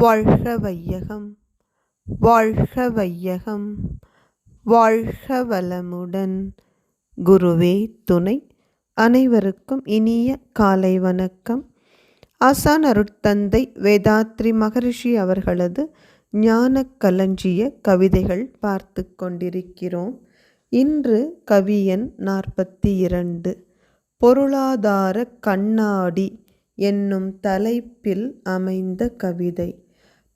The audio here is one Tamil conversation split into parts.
வாழ்க வையகம் வாழ்க வையகம் வாழ்க வளமுடன் குருவே துணை அனைவருக்கும் இனிய காலை வணக்கம். ஆசான் அருட்தந்தை வேதாத்ரி மகரிஷி அவர்களது ஞான களஞ்சிய கவிதைகள் பார்த்து கொண்டிருக்கிறோம். இன்று கவியன் நாற்பத்தி இரண்டு பொருளாதார கண்ணாடி என்னும் தலைப்பில் அமைந்த கவிதை.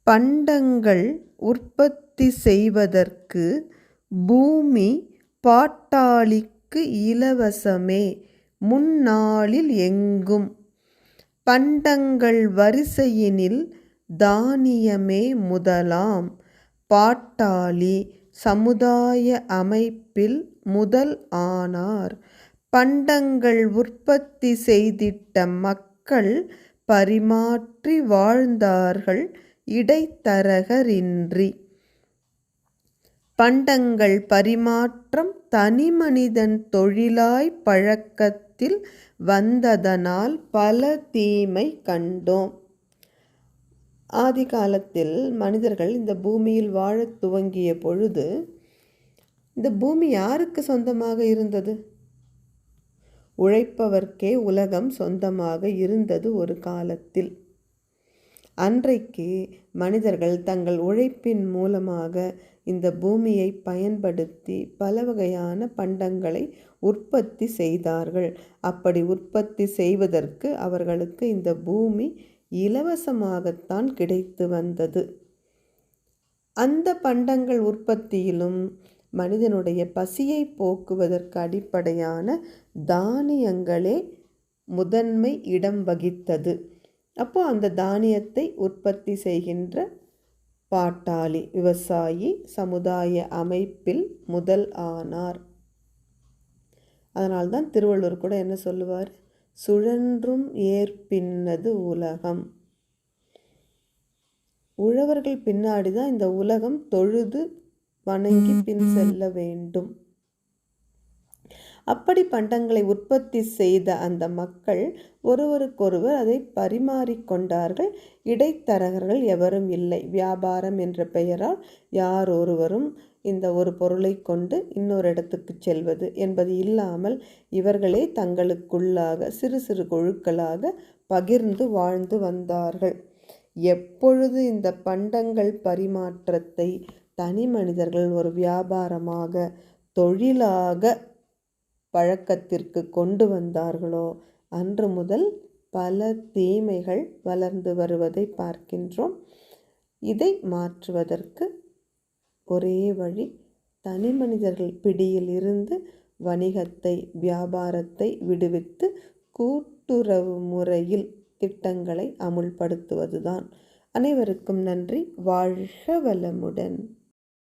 பண்டங்கள் உற்பத்தி செய்வதற்கு பூமி பாட்டாளிக்கு இலவசமே முன்னாளில் எங்கும். பண்டங்கள் வரிசையினில் தானியமே முதலாம். பாட்டாளி சமுதாய அமைப்பில் முதல் ஆனார். பண்டங்கள் உற்பத்தி செய்திட்ட மக்கள் பரிமாற்றி வாழ்ந்தார்கள். இடைத்தரகரின்றி. பண்டங்கள் பரிமாற்றம் தனிமனிதன் தொழிலாய் பழக்கத்தில் வந்ததனால் பல தீமை கண்டோம். ஆதி காலத்தில் மனிதர்கள் இந்த பூமியில் வாழத் துவங்கிய பொழுது இந்த பூமி யாருக்கு சொந்தமாக இருந்தது? உழைப்பவர்க்கே உலகம் சொந்தமாக இருந்தது ஒரு காலத்தில். அன்றைக்கு மனிதர்கள் தங்கள் உழைப்பின் மூலமாக இந்த பூமியை பயன்படுத்தி பல வகையான பண்டங்களை உற்பத்தி செய்தார்கள். அப்படி உற்பத்தி செய்வதற்கு அவர்களுக்கு இந்த பூமி இலவசமாகத்தான் கிடைத்து வந்தது. அந்த பண்டங்கள் உற்பத்தியிலும் மனிதனுடைய பசியை போக்குவதற்கு அடிப்படையான தானியங்களே முதன்மை இடம் வகித்தது. அப்போ அந்த தானியத்தை உற்பத்தி செய்கின்ற பாட்டாளி விவசாயி சமுதாய அமைப்பில் முதல் ஆனார். அதனால்தான் திருவள்ளுவர் கூட என்ன சொல்லுவார்? சுழன்றும் ஏற்பின்னது உலகம். உழவர்கள் பின்னாடி தான் இந்த உலகம் தொழுது வணங்கி பின் செல்ல வேண்டும். அப்படி பண்டங்களை உற்பத்தி செய்த அந்த மக்கள் ஒருவருக்கொருவர் அதை பரிமாறிக்கொண்டார்கள் இடைத்தரகர்கள் எவரும் இல்லை. வியாபாரம் என்ற பெயரால் யார் ஒருவரும் இந்த ஒரு பொருளை கொண்டு இன்னொரு இடத்துக்கு செல்வது என்பது இல்லாமல் இவர்களே தங்களுக்குள்ளாக சிறு சிறு குழுக்களாக பகிர்ந்து வாழ்ந்து வந்தார்கள். எப்பொழுது இந்த பண்டங்கள் பரிமாற்றத்தை தனி மனிதர்கள் ஒரு வியாபாரமாக தொழிலாக பழக்கத்திற்கு கொண்டு வந்தார்களோ? அன்று முதல் பல தீமைகள் வளர்ந்து வருவதை பார்க்கின்றோம். இதை மாற்றுவதற்கு ஒரே வழி தனி மனிதர்கள் பிடியில் இருந்து வணிகத்தை வியாபாரத்தை விடுவித்து கூட்டுறவு முறையில் திட்டங்களை அமுல்படுத்துவதுதான். அனைவருக்கும் நன்றி. வாழ்க வளமுடன்.